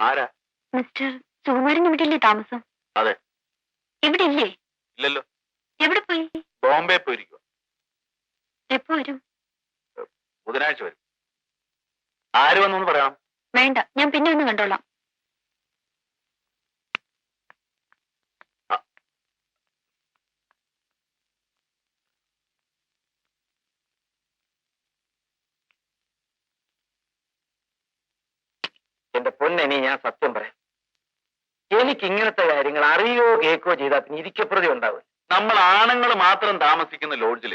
ആരാ? മിസ്റ്റർ സുകുമാരൻ ഇവിടെയല്ലേ താമസം? അതെ. ഇവിടെ ഇല്ലേ ഇല്ലല്ലോ. എവിടെ പോയി? ബോംബെ പോയിരിക്കുക എപ്പോ വരും? ബുധനാഴ്ച വരും. ആര് വന്നു പറയാം? വേണ്ട ഞാൻ പിന്നെ ഒന്ന് കണ്ടോളാം. എന്റെ പൊന്നെനി ഞാൻ സത്യം പറയാം. എനിക്ക് ഇങ്ങനത്തെ കാര്യങ്ങൾ അറിയോ കേൾക്കോ ചെയ്താൽ പിന്നെ ഇരിക്കപ്രതി ഉണ്ടാവും നമ്മൾ ആണുങ്ങൾ മാത്രം താമസിക്കുന്ന ലോഡ്ജിൽ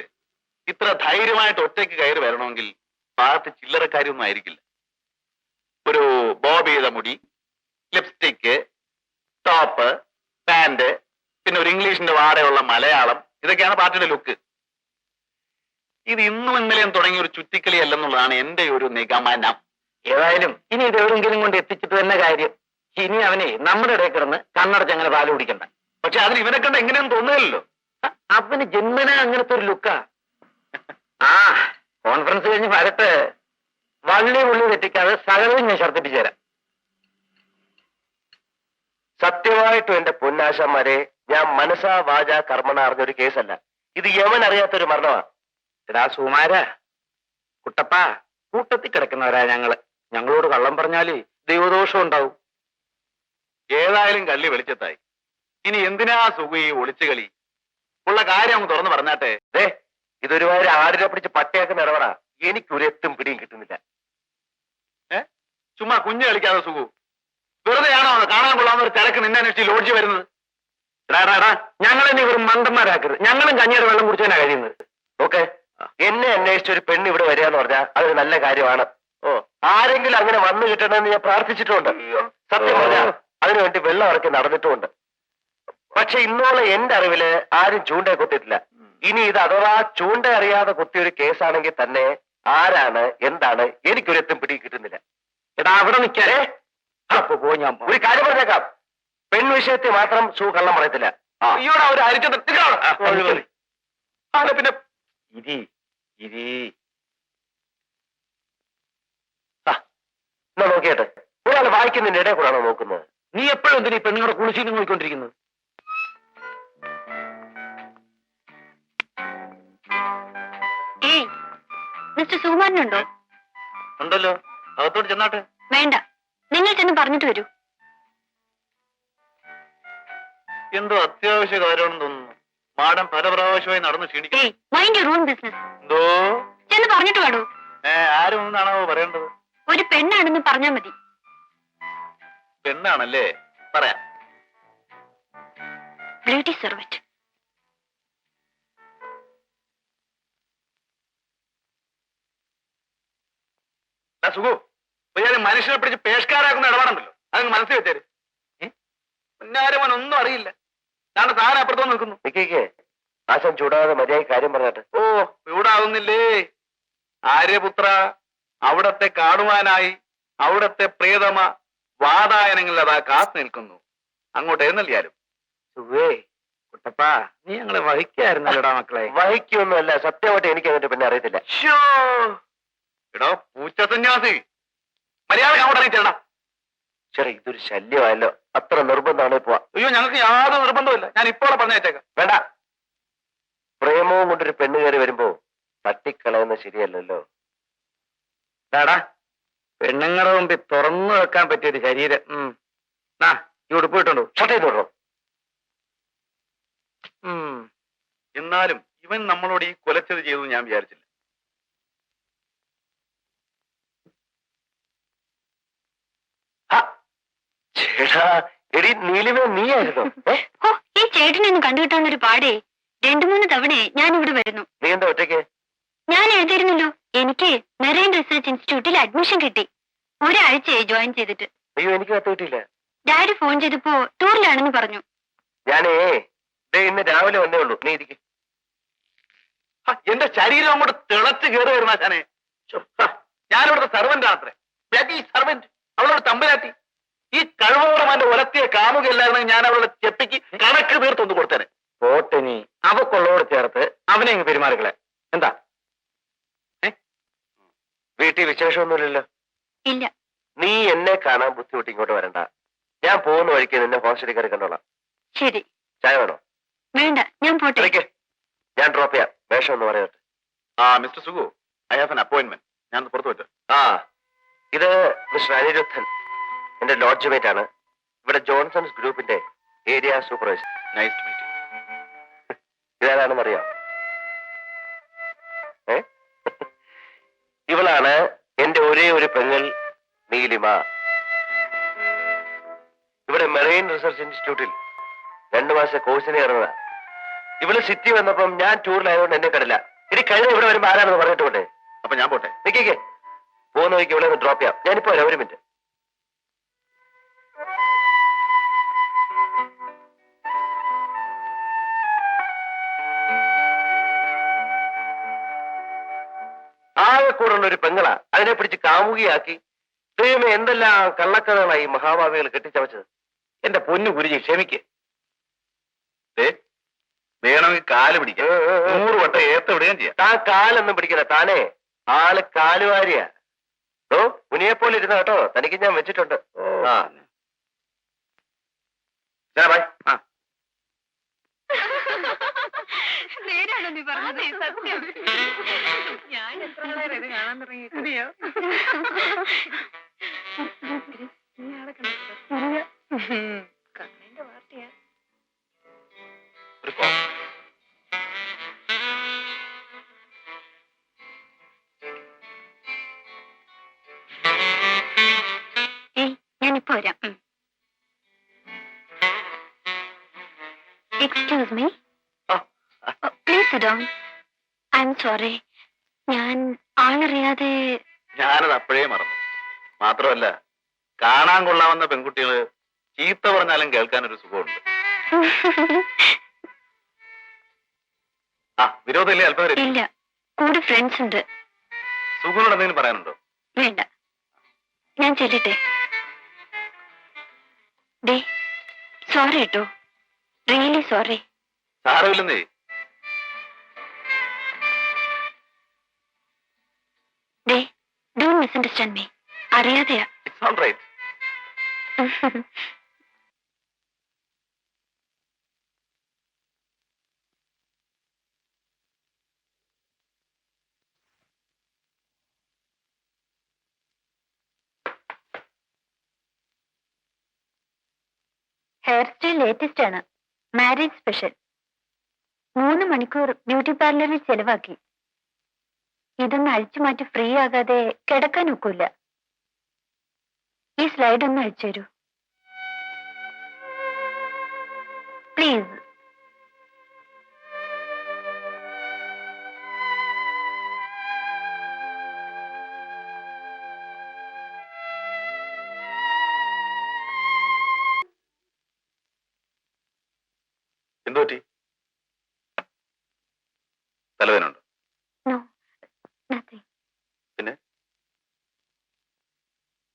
ഇത്ര ധൈര്യമായിട്ട് ഒറ്റയ്ക്ക് കയറി വരണമെങ്കിൽ ഭാഗത്ത് ചില്ലറക്കാരൊന്നും ആയിരിക്കില്ല. ഒരു ബോബ് ചെയ്ത മുടി ലിപ്സ്റ്റിക്ക് ടോപ്പ് പാന്റ് പിന്നെ ഒരു ഇംഗ്ലീഷിന്റെ വാടയുള്ള മലയാളം ഇതൊക്കെയാണ് പാർട്ടിയുടെ ലുക്ക്. ഇത് ഇന്നും ഇന്നലെയും തുടങ്ങിയ ഒരു ചുറ്റിക്കളി അല്ലെന്നുള്ളതാണ് എന്റെ ഒരു നിഗമനം. ഏതായാലും ഇനി ഇത് എവിടെങ്കിലും കൊണ്ട് എത്തിച്ചിട്ട് തന്നെ കാര്യം. ഇനി അവനെ നമ്മുടെ ഇടയിൽ കിടന്ന് കണ്ണടച്ച് അങ്ങനെ പാൽ കുടിക്കണ്ട. പക്ഷെ അതിന് ഇവനെ കണ്ട എങ്ങനെയൊന്നും തോന്നുകയല്ലോ അവന് ജന്മന അങ്ങനത്തെ ഒരു ലുക്കാ. ആ കോൺഫറൻസ് കഴിഞ്ഞ് വരട്ടെ. വള്ളി ഉള്ളി തെറ്റിക്കാതെ സകലവും ഞാൻ ഛർദ്ദിപ്പിച്ചു തരാം. സത്യമായിട്ടും എന്റെ പൊന്നാശന്മാരെ ഞാൻ മനസാ വാച കർമ്മണ അറിഞ്ഞൊരു കേസല്ല. ഇത് യമൻ അറിയാത്തൊരു മരണമാണ് എടാ സുമാര കുട്ടപ്പ കൂട്ടത്തിൽ കിടക്കുന്നവരാ ഞങ്ങൾ. ഞങ്ങളോട് കള്ളം പറഞ്ഞാലേ ദൈവദോഷം ഉണ്ടാവും. ഏതായാലും കള്ളി വെളിച്ചത്തായി. ഇനി എന്തിനാ സുഖി ഒളിച്ചു കളി? ഉള്ള കാര്യം അങ്ങ് തുറന്നു പറഞ്ഞാട്ടെ. ദേ ഇതൊരുമാതിരി ആടിനെ പിടിച്ച് പട്ടയാക്കുന്ന ഇടപെടാ എനിക്കൊരു എത്തും പിടിയും കിട്ടുന്നില്ല. ഏ? ചുമ്മാ കുഞ്ഞു കളിക്കാതെ സുഖു വെറുതെയാണോ കാണാൻ കൊള്ളാവുന്ന ഒരു തിരക്ക് നിന്നെ അന്വേഷിച്ച് ലോഡ്ജ് വരുന്നത്? ഞങ്ങളെ നീ വെറും മണ്ടന്മാരാക്കരുത്. ഞങ്ങളും കഞ്ഞിയുടെ വെള്ളം കുടിച്ചാണ് കഴിയുന്നത്. ഓക്കെ? എന്നെ അന്വേഷിച്ച ഒരു പെണ്ണ് ഇവിടെ വരിക എന്ന് പറഞ്ഞാൽ അതൊരു നല്ല കാര്യമാണ്. ആരെങ്കിലും അങ്ങനെ വന്നു കിട്ടണമെന്ന് ഞാൻ പ്രാർത്ഥിച്ചിട്ടുണ്ട്. സത്യം പറഞ്ഞാ അതിനുവേണ്ടി വെള്ളം ഇറക്കി നടന്നിട്ടുമുണ്ട് പക്ഷെ ഇന്നോളെ എന്റെ അറിവിൽ ആരും ചൂണ്ട കുത്തിയിട്ടില്ല. ഇനി ഇത് അഥവാ ചൂണ്ട അറിയാതെ കുത്തിയൊരു കേസാണെങ്കിൽ തന്നെ ആരാണ് എന്താണ് എനിക്കൊരു എത്തും പിടി കിട്ടുന്നില്ല. എടാ അവിടെ നിൽക്കാരേ അപ്പൊ പോ ഞാൻ ഒരു കാര്യം പറഞ്ഞേക്കാം. പെൺ വിഷയത്തിൽ മാത്രം സൂ കള്ളം പറയത്തില്ല. അയ്യോടാ ഒരു അരിച്ച പിന്നെ ഇരി ഇരി ആ, എന്നാ നോക്കിയാട്ടെ ഒരാൾ വായിക്കുന്നതിന്റെ ഇടയിൽ കൂടാണോ നോക്കുന്നത്? നീ എപ്പോഴും എന്തിനാ ഈ പെണ്ണുങ്ങളുടെ കുളിച്ചീന് നോക്കിക്കൊണ്ടിരിക്കുന്നത്? ഏയ് മിസ്റ്റർ സുകുമാരനുണ്ടോ ഉണ്ടല്ലോ. അകത്തോട്ട് ചെന്നാട്ടെ. വേണ്ട. നിങ്ങൾ ചെന്ന് പറഞ്ഞിട്ട് വരൂ. എന്തോ അത്യാവശ്യ കാര്യമാണെന്ന് തോന്നുന്നു. മാഡം പല പ്രാവശ്യമായി നടന്ന് ക്ഷീണിക്കുന്നു. ഏയ് മൈൻഡ് യുവർ ഓൺ ബിസിനസ് എന്തോ? ചെന്ന് പറഞ്ഞിട്ട് വാടൂ. ഏ ആരും ഒന്നാണോ പറയേണ്ടത്? ഒരു പെണ്ണാണെന്ന് പറഞ്ഞാ മതി. പെണ്ണാണല്ലേ? പറയാം. ബ്യൂട്ടി സെർവറ്റ് ദാ സുഖു ഇയാൾ മനുഷ്യനെ പിടിച്ച് പേഷ്കാരാക്കുന്ന ഇടപാടുണ്ടല്ലോ. അതങ്ങ് മനസ്സിൽ വെച്ചേര്. പിന്നാരും ഒന്നും അറിയില്ല. ഞാൻ താൻ അപ്പുറത്തോ നിൽക്കുന്നു. ആശം ചൂടാതെ മര്യാദ കാര്യം പറഞ്ഞിട്ട്. ഓ ചൂടാവുന്നില്ലേ? ആര്യപുത്ര അവിടത്തെ കാണുവാനായി അവിടത്തെ പ്രിയതമ വാതായനങ്ങളിൽ അതാ കാത്തു നിൽക്കുന്നു. അങ്ങോട്ട് എഴുന്നള്ളിയാലും. കുട്ടപ്പാ നീ ഞങ്ങളെ വഹിക്കായിരുന്നല്ലോടാ മക്കളെ. വഹിക്കൊന്നുമല്ല സത്യമായിട്ട് എനിക്ക് അതിന്റെ പിന്നെ അറിയത്തില്ല. ശ്ശോ. എടോ പൂച്ച സന്യാസി. മര്യാദ അങ്ങോട്ട് അറിയിച്ചേടാ ശരി ഇതൊരു ശല്യമായല്ലോ. അത്ര നിർബന്ധമാണ് പോവാ അയ്യോ ഞങ്ങൾക്ക് യാതൊരു നിർബന്ധമില്ല ഞാൻ ഇപ്പോൾ പറഞ്ഞേച്ചേക്കാം വേണ്ട. പ്രേമവും കൊണ്ടൊരു പെണ്ണ് കയറി വരുമ്പോ തട്ടിക്കളയുന്ന ശരിയല്ലല്ലോ. ഡാടാ പെണ്ണുങ്ങളുടെ മുമ്പിൽ തുറന്നു വെക്കാൻ പറ്റിയൊരു ശരീരം. ഉം. നാ ഈ ഉടുപ്പ് കിട്ടുണ്ടോ ചെയ്ത് എന്നാലും ഇവൻ നമ്മളോട് ഈ കൊലച്ചത് ചെയ്തു ഞാൻ വിചാരിച്ചില്ല. ഹ! ചേടാ എടി നീലിമേ നീയായിരുന്നോ? ഏ? ഓ ഈ ചേട്ടനൊന്ന് ഒരു പാടേ. രണ്ടു മൂന്ന് തവണയെ ഞാൻ ഇവിടെ വരുന്നു. നീ എന്താ ഒറ്റയ്ക്ക്? ഞാൻ എഴുതിയിരുന്നല്ലോ. എനിക്ക് മെറൈൻ റിസർച്ച് ഇൻസ്റ്റിറ്റ്യൂട്ടിൽ അഡ്മിഷൻ കിട്ടി. ഒരാഴ്ചയായി ജോയിൻ ചെയ്തിട്ട്. അയ്യോ എനിക്ക് കത്ത് കിട്ടിയില്ല. ഡാഡി ഫോൺ ചെയ്തപ്പോ ടൂറിലാണെന്ന് പറഞ്ഞു. ഞാനേ ദേ ഇന്ന് രാവിലെ വന്നേ ഉള്ളൂ. നീ ഇരിക്കും. എന്റെ ശരീരം അങ്ങോട്ട് തിളച്ച് കയറി വരുന്ന ഞാനേ. ഞാനിവിടുത്തെ സർവന്റ് ആത്രേ ബ്ലഡി സെർവന്റ് അവളോട് തമ്പുരാട്ടി. ഈ കഴിവോളം എന്റെ ഉലത്തിയ കാമുകയില്ലായിരുന്നെങ്കിൽ ഞാൻ അവളുടെ ചെപ്പിക്ക് കണക്ക് തീർത്തൊന്ന് കൊടുത്തേനെ. പോട്ടിനി അവക്കുള്ളവോട് ചേർത്ത് അവനെ ഇങ്ങ് പെരുമാറിക്കളെ എന്താ വീട്ടിൽ വിശേഷമൊന്നുമില്ലല്ലോ. ഇല്ല. നീ എന്നെ കാണാൻ ബുദ്ധിമുട്ട് ഇങ്ങോട്ട് വരണ്ട. ഞാൻ പോകുന്ന വഴിക്ക് നിന്നെ ഹോസ്റ്റലിൽ കയറി കണ്ടോളാം. ശരി. ചായ വേണോ? വേണ്ട ഞാൻ പോട്ടെ. ഞാൻ ഡ്രോപ്പ് ചെയ്യാം. വേഷം ഒന്ന് പറയട്ടെ. ആ mister Sugu I have an appointment ഞാൻ ഒന്ന് പുറത്തു പോയിട്ട് ആ ഇത് മിസ്റ്റർ അനിരുദ്ധൻ. എന്റെ ലോഡ്ജ് മേറ്റ് ആണ്. ഇവിടെ ജോൺസൺസ് ഗ്രൂപ്പിന്റെ area supervisor nice to meet ഇതാരാണെന്ന് അറിയാം. ഏ? ഇവളാണ് എന്റെ ഒരേ ഒരു പെങ്ങൾ നീലിമ. ഇവിടെ മെറൈൻ റിസർച്ച് ഇൻസ്റ്റിറ്റ്യൂട്ടിൽ രണ്ടു മാസം കോഴ്സിന് കയറുന്നതാ. ഇവൾ സിറ്റി വന്നപ്പം ഞാൻ ടൂറിലായതുകൊണ്ട് എന്നെ കണ്ടില്ല. ഇനി കഴിഞ്ഞ ഇവിടെ വരുമ്പോ ആരാണെന്ന് പറഞ്ഞിട്ട് പോട്ടെ? അപ്പൊ ഞാൻ പോട്ടെ. നിക്കേ പോകുന്ന വഴിക്ക് ഇവിടെ ഒന്ന് ഡ്രോപ്പ് ചെയ്യാം. ഞാനിപ്പോ വരാം. ഒരു മിനിറ്റ് ഒരു പെങ്ങളാ. അതിനെ പിടിച്ച് കാമുകിയാക്കി ദൈവമേ എന്തെല്ലാം കള്ളക്കഥകളായി മഹാഭാവികൾ കെട്ടിച്ചവച്ചത് എന്റെ പൊന്നു ഗുരുജി ക്ഷമിക്ക്. വേണമെങ്കിൽ കാൽ പിടിക്കാം. നൂറ് വട്ടം ഏത്ത വിടുകയും ചെയ്യാം. താൻ കാലൊന്നും പിടിക്കില്ല താനേ. ആൾ കാലുവാരിയാ. ഓ മുനിയെ പോലെ ഇരുന്ന കേട്ടോ. തനിക്ക് ഞാൻ വെച്ചിട്ടുണ്ട്. ആ. ബൈ. കാണാൻ തുടങ്ങിയോ കണ്ണിന്റെ പാർട്ടിയാ ഞാനിപ്പോ വരാം. Excuse me please down I'm sorry ഞാൻ ആളറിയാതെ ഞാനത് അപ്പോഴേ മറന്നു. മാത്രമല്ല കാണാൻ കൊള്ളാവുന്ന പെൺകുട്ടികൾ ചീത്ത പറഞ്ഞാലും കേൾക്കാൻ ഒരു സുഖമുണ്ട്. ആ വിരോധമില്ലേ അല്പം ഇല്ല കൂടെ ഫ്രണ്ട്സ് ഉണ്ട്. സുഖനോട് എന്തെങ്കിലും പറയാനുണ്ടോ? വേണ്ട. ഞാൻ ചെല്ലട്ടെ? ഡേ സോറി കേട്ടോ റിയലി സോറി സാരമില്ലെന്നേ. Misunderstand me അറിയാതെയാ. It's all right hair style latest ആണ്. മാരേജ് സ്പെഷ്യൽ മൂന്ന് മണിക്കൂർ ബ്യൂട്ടി പാർലറിൽ ചെലവാക്കി. ഇതൊന്ന് അഴിച്ചു മാറ്റി ഫ്രീ ആകാതെ കിടക്കാൻ ഒക്കില്ല. ഈ സ്ലൈഡ് ഒന്ന് അഴിച്ചു തരൂ. പ്ലീസ്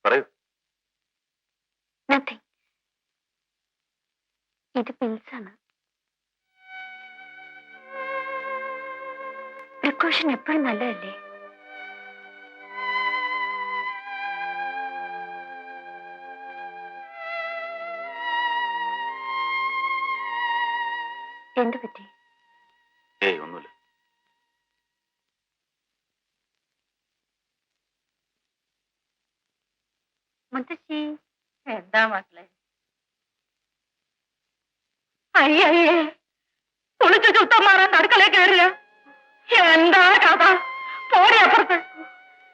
പറയൂ. നത്തിങ് ഇത് പിൽസ് ആണ് പ്രിക്കോഷൻ എപ്പോഴും നല്ലതല്ലേ? എന്ത് പറ്റി എന്താ മക്കളെ? അയ്യേ കുളിച്ച് ചുത്തം മാറാൻ അടുക്കള കയറിയ എന്താ കഥ? പോരെ അപ്പുറത്ത്.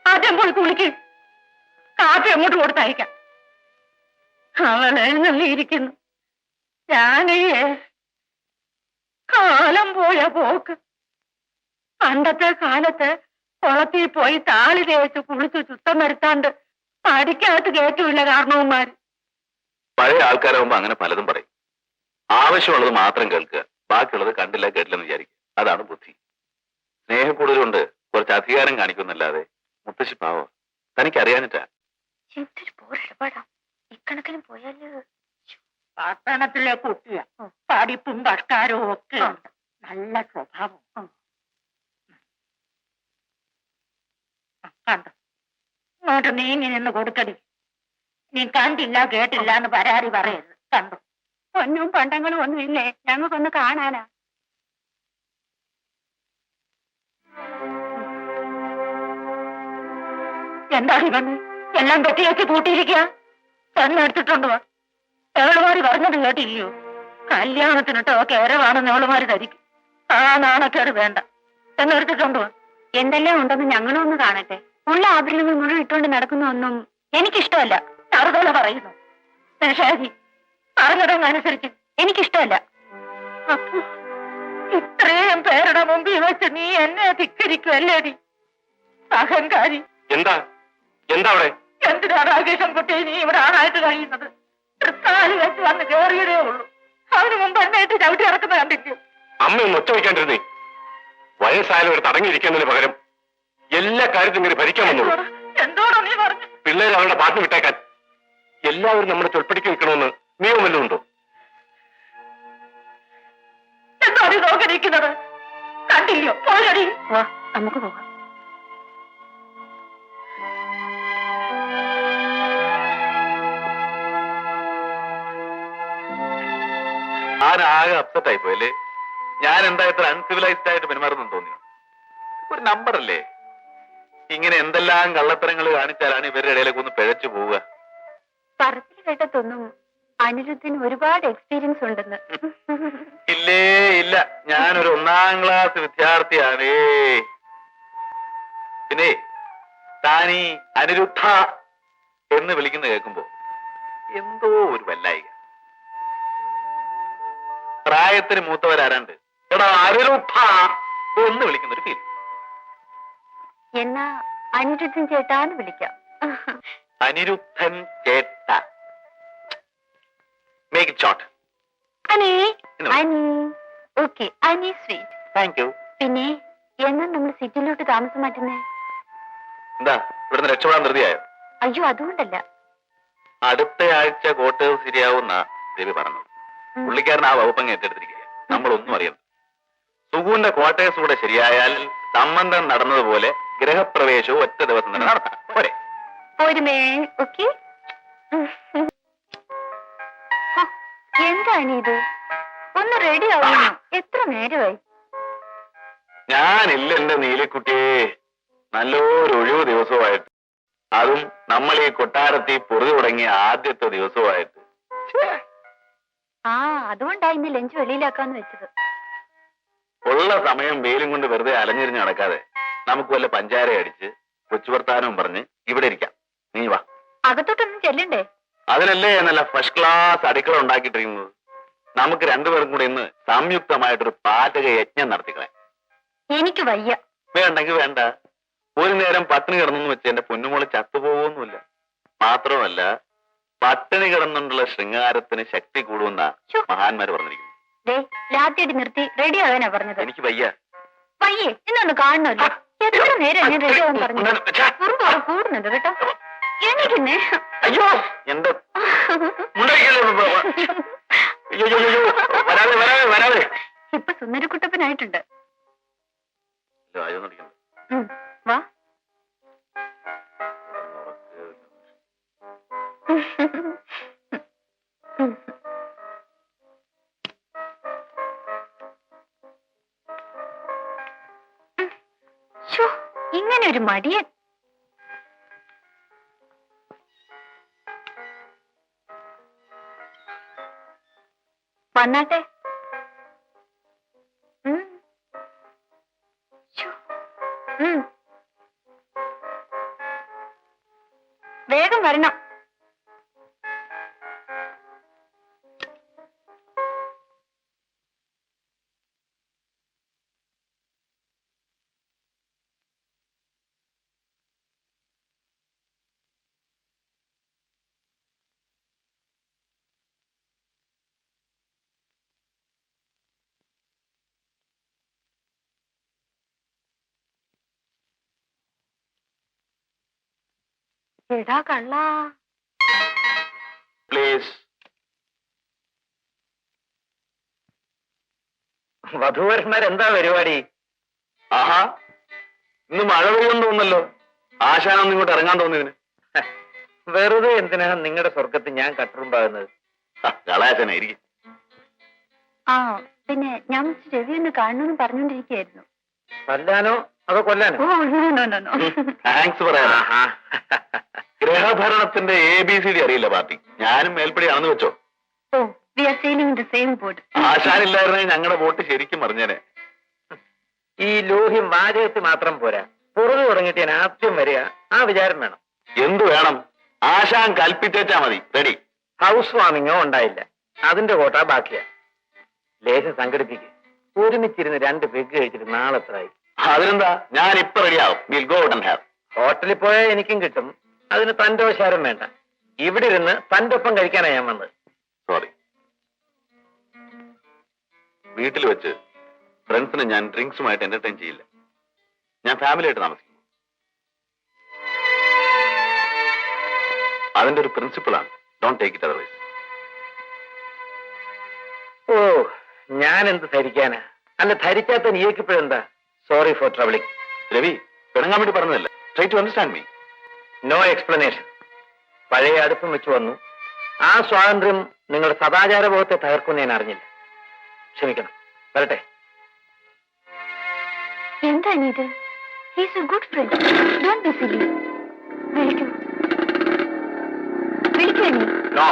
ആദ്യം പോയി കുളിക്ക്. കാപ്പി അങ്ങോട്ട് കൊടുത്തയക്കാം. അവളെ എഴുന്നള്ളിയിരിക്കുന്നു. ഞാനയ്യേ കാലം പോയ പോക്ക്. പണ്ടത്തെ കാലത്ത് കുളത്തിൽ പോയി താളി തേച്ച് കുളിച്ച് ചുത്തം വരുത്താണ്ട് പഠിക്കാത്ത കേട്ടുമില്ല കാരണവന്മാര്. പഴയ ആൾക്കാരാകുമ്പോ അങ്ങനെ പലതും പറയും. ആവശ്യമുള്ളത് മാത്രം കേൾക്കുക. ബാക്കിയുള്ളത് കണ്ടില്ല കേട്ടില്ലെന്ന് വിചാരിക്കുക. അതാണ് ബുദ്ധി. സ്നേഹക്കൂടുതലുണ്ട് കുറച്ച് അധികാരം കാണിക്കുന്നല്ലാതെ മുത്തശ്ശി പാവോ. തനിക്ക് അറിയാനിട്ടാ എന്തൊരു പോരിടപാടാ. ഇക്കണക്കിന് പോയാൽ പട്ടണത്തിലെ കുട്ടിയ. പഠിപ്പും ഭർത്താരവും ഒക്കെ. ഉണ്ട് നല്ല സ്വഭാവം. കണ്ടോ? ഇങ്ങോട്ട് നീങ്ങി നിന്ന് കൊടുക്കടി നീ കണ്ടില്ല കേട്ടില്ല എന്ന് പരാതി പറയരുത്. കണ്ടു? പൊന്നും പണ്ടങ്ങളും ഒന്നും ഇല്ലേ? ഞങ്ങൾക്കൊന്ന് കാണാനാ. എന്താണ് ഇവന്ന് എല്ലാം പെട്ടിയാക്കി പൂട്ടിയിരിക്കുക എന്നെടുത്തിട്ടുണ്ട് വാ. ഏളുമാരി പറഞ്ഞത് കേട്ടില്ലയോ? കല്യാണത്തിനിട്ടോ കേരളാണെന്ന് ഏളുമാരി ധരിക്കും. ആ നാണക്കേട് വേണ്ട. എന്നെടുത്തിട്ടുണ്ട് വാ. എന്തെല്ലാം ഉണ്ടെന്ന് ഞങ്ങളും ഒന്ന് കാണട്ടെ. ഉള്ള ആഭരണങ്ങൾ മുഴുവൻ ഇട്ടുകൊണ്ട് നടക്കുന്ന ഒന്നും എനിക്കിഷ്ടമല്ല. അറുതല പറയുന്നു. ഷാജി പറഞ്ഞതങ്ങനുസരിച്ച് എനിക്കിഷ്ടമല്ല. അപ്പൊ ഇത്രയും പേരുടെ മുമ്പിൽ വെച്ച് നീ എന്നെ ധിക്കരിക്കുമല്ലേടി അഹങ്കാരി. എന്താ? എന്താ അവിടെ? എന്തിനാ രാകേഷൻ കുട്ടി നീ ഇവിടെ ആണായിട്ട് കഴിയുന്നത്? തൃക്കാലി വെച്ച് വന്ന് കേറിയതേ ഉള്ളൂ. അവന് മുമ്പ് എന്നായിട്ട് ചവിട്ടി ഇറക്കുന്ന കണ്ടില്ലേ? അമ്മ ഒന്ന് ഒച്ച വയ്ക്കാണ്ടിരുന്നേ വയസ്സായാലും ഒരു തടങ്ങിയിരിക്കുന്നതിന് പകരം എല്ലാ കാര്യത്തിനും ഇങ്ങനെ ഭരിക്കാൻ എന്തോടോ നീ പറഞ്ഞു? പിള്ളേർ അവരുടെ പാട്ട് വിട്ടേക്കാൻ. എല്ലാവരും നമ്മുടെ ചൊൽപ്പടിക്ക് നിൽക്കണമെന്ന് നിയമം വല്ലതും ഉണ്ടോ? ആരാകെ നീ നോക്കി കണ്ടില്ലയോ? പോരടി. വാ നമുക്ക് പോകാം. ഞാൻ ആകെ അപ്സെറ്റ് ആയി പോയല്ലേ ഞാൻ എന്താ ഇത്ര അൺസിവിലൈസ്ഡ് ആയിട്ട് പെരുമാറുന്നു തോന്നിയോ? ഒരു നമ്പർ അല്ലേ? ഇങ്ങനെ എന്തെല്ലാം കള്ളത്തരങ്ങൾ കാണിച്ചാലാണ് ഇവരുടെ ഇടയിലേക്ക് ഒന്ന് പിഴച്ചു പോവുക. പറച്ചിൽ കേട്ടതൊന്നും അനിരുദ്ധിന് ഒരുപാട് എക്സ്പീരിയൻസ് ഉണ്ടെന്ന്. ഇല്ലേ ഇല്ല. ഞാനൊരു ഒന്നാം ക്ലാസ് വിദ്യാർത്ഥിയാണ്. പിന്നെ താനീ അനിരുദ്ധ എന്ന് വിളിക്കുന്ന കേൾക്കുമ്പോ എന്തോ ഒരു വല്ലായിക. പ്രായത്തിന് മൂത്തവരാരാണ്ട്? എടാ അനിരുദ്ധ എന്ന് വിളിക്കുന്ന ഒരു ഫീൽ എന്നാ അനിരുദ്ധൻ ചേട്ടാന്ന് വിളിക്കാം. അനിരുദ്ധൻ കേട്ട. Make it short Ani Ani. Okay Ani sweet thank you പിന്നെ എന്നാ നമ്മൾ സിറ്റിയിലോട്ട് താമസം മാറ്റുന്നേ? എന്താ ഇവിടുന്ന് രക്ഷപ്പെടാൻ ധൃതിയായോ? അയ്യോ അതുകൊണ്ടല്ല. അടുത്ത ആഴ്ച കോട്ടേഴ്സ് ശരിയാവുന്ന ദേവി പറഞ്ഞു. പുള്ളിക്കാരൻ ആ വകുപ്പങ്ങ് ഏറ്റെടുത്തിരിക്കുക നമ്മളൊന്നും അറിയണം സുഗുവിന്റെ ക്വാർട്ടേഴ്സ് കൂടെ ശരിയായാൽ സംബന്ധം നടന്നതുപോലെ ഗ്രഹപ്രവേശവും ഒറ്റ ദിവസം തന്നെ നടത്താം. പോരെ. പോരുമേ ഓക്കെ? എന്താണ് ഇത്? ഒന്ന് റെഡി ആവുന്നു എത്ര നേരമായി? ഞാനില്ല എന്റെ നീലിക്കുട്ടിയെ. നല്ലൊരു ഒഴിവ് ദിവസമായിട്ട്. അതും നമ്മൾ ഈ കൊട്ടാരത്തിൽ പൊറുതി തുടങ്ങിയ ആദ്യത്തെ ദിവസമായിട്ട്. ആ അതുകൊണ്ടാ ഇന്ന് ലഞ്ച് വെളിയിലാക്കാന്ന് വെച്ചത്. ഉള്ള സമയം വെയിലും കൊണ്ട് വെറുതെ അലഞ്ഞിരിഞ്ഞ് നടക്കാതെ നമുക്ക് വല്ല പഞ്ചാര അടിച്ച് കൊച്ചു വർത്താനവും പറഞ്ഞ് ഇവിടെ ഇരിക്കാം. നീ വാ അകത്തോട്ടൊന്നും ചെല്ലണ്ടേ അതിനല്ലേ നല്ല ഫസ്റ്റ് ക്ലാസ് അടുക്കള ഉണ്ടാക്കിയിട്ടിരിക്കുന്നത് നമുക്ക് രണ്ടുപേർക്കും കൂടി ഇന്ന് സംയുക്തമായിട്ടൊരു പാചക യജ്ഞം നടത്തിക്കളെ എനിക്ക് വയ്യ വേണ്ടെങ്കിൽ വേണ്ട ഒരു നേരം പട്ടിണി കിടന്നെന്ന് വെച്ച് എന്റെ പൊന്നുമോൾ ചത്തുപോകുന്നില്ല മാത്രമല്ല പട്ടിണി കിടന്നുകൊണ്ടുള്ള ശൃംഗാരത്തിന് ശക്തി കൂടുമെന്ന മഹാന്മാര് പറഞ്ഞിരിക്കുന്നു ലാത്തിയടി നിർത്തി റെഡി ആകാനാ പറഞ്ഞത് എനിക്ക് വയ്യ വയ്യേ ഇന്നൊന്ന് കാണണമല്ലോ എത്ര നേരം ഞാൻ റെഡി പറഞ്ഞു കൂടുന്നുണ്ട് കേട്ടോ എനിക്കെന്നെ അയ്യോ എന്റെ വരാതെ വരാതെ വരാതെ. ഇപ്പൊ സുന്ദരക്കുട്ടപ്പനായിട്ടുണ്ട്. വാ. ഇങ്ങനെ ഒരു മടിയൻ. വന്നാട്ടെ ഉം. എടാ കള്ള പ്ലീസ് വധുവരന്മാരെന്താ പരിപാടി? ആഹാ ഇന്ന് മഴ പെയ്യുമെന്ന് തോന്നല്ലോ ആശാനൊന്നും ഇങ്ങോട്ട് ഇറങ്ങാൻ തോന്നിയതിന്. വെറുതെ എന്തിനാ നിങ്ങളുടെ സ്വർഗത്തിൽ ഞാൻ കട്ടുറുമ്പാകുന്നത് കളയാച്ചനായിരിക്കും ആ പിന്നെ ഞാൻ രവി ഒന്ന് കാണണമെന്ന് പറഞ്ഞോണ്ടിരിക്കുകയായിരുന്നു. കൊല്ലാനോ അതോ കൊല്ലാനോ? ഓ no no no no. Thanks പറയാനാ. ഗ്രഹഭരണത്തിന്റെ എ ബി സി ഡി അറിയില്ല പാർട്ടി. ഞാനും മേൽപ്പടിയാണെന്ന് വെച്ചോ. ആശാനില്ലായിരുന്നെങ്കിൽ ഞങ്ങളുടെ വോട്ട് ശരിക്കും പറഞ്ഞേനെ ഈ ലോഹ്യം വാചകത്തിൽ മാത്രം പോരാ. പുറകെ തുടങ്ങിയിട്ട് ഞാൻ ആദ്യം വരിക. ആ വിചാരം വേണം. എന്തു വേണം? ആശാൻ കൽപ്പിച്ചേച്ചാ മതി. റെഡി ഹൗസ് വാമിങ്ങോ ഉണ്ടായില്ല. അതിന്റെ കോട്ട ബാക്കിയാ. ലേശം സംഘടിപ്പിക്കുക ഒരുമിച്ചിരുന്ന് രണ്ട് പെഗ് കഴിച്ചിട്ട് നാളെ എത്രയായി അതിനെന്താ? ഞാൻ ഇപ്പൊ റെഡിയാവും. വിൽ ഗോ ഹാവ് ഹോട്ടലിൽ പോയാൽ എനിക്കും കിട്ടും. അതിന് തന്റെ ഓശാരം വേണ്ട. ഇവിടെ ഇരുന്ന് തന്റെ ഒപ്പം കഴിക്കാനാ ഞാൻ വന്നത്. സോറി വീട്ടിൽ വെച്ച് ഫ്രണ്ട്സിനെ ഞാൻ ഡ്രിങ്ക്സുമായിട്ട് എന്റർടൈൻ ചെയ്യില്ല. ഞാൻ ഫാമിലിയായിട്ട് താമസിക്കും അതിന്റെ ഒരു പ്രിൻസിപ്പിളാണ് ഡോണ്ട് ടേക്ക് ഇറ്റ് അതർവൈസ് ഓ ഞാൻ എന്ത് ധരിക്കാനാ? അല്ല ധരിക്കാത്ത നീക്കിപ്പോഴെന്താ സോറി ഫോർ ട്രബിളിംഗ് രവി പിണങ്ങാൻ വേണ്ടി പറഞ്ഞതല്ല. Try to understand me no explanation പഴയ അടുപ്പം വെച്ച് വന്നു. ആ സ്വാതന്ത്ര്യം നിങ്ങളുടെ സദാചാരബോധത്തെ തകർക്കുന്ന ഞാൻ അറിഞ്ഞില്ല. ക്ഷമിക്കണം. വരട്ടെ. എന്താണ് ഇത് he's a good friend don't be silly വിളിക്കൂ. വിളിക്കൂ നീ നോ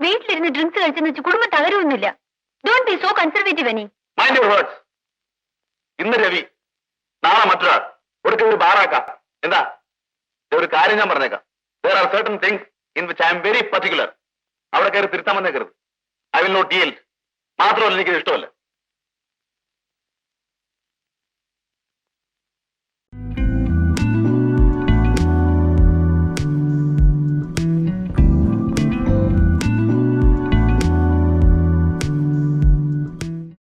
വീട്ടിലിരുന്ന് ഡ്രിങ്ക്സ് കഴിച്ചെന്ന് വെച്ച് കുടുംബം തകരുമൊന്നുമില്ല don't be so conservative Ani. Mind your words ഇന്ന് രവി നാളെ മറ്റൊരാൾ ഒടുക്കം ഒരു ബാറാക്കാം. എന്താ? ഒരു കാര്യം ഞാൻ പറഞ്ഞേക്കാം. There are certain things in which I am very particular അവിടെ കയറി തിരുത്താൻ വന്നേക്കരുത്. ഐ വിൽ നോട്ട് ഡീൽ മാത്രമല്ല എനിക്കിത് ഇഷ്ടമല്ല.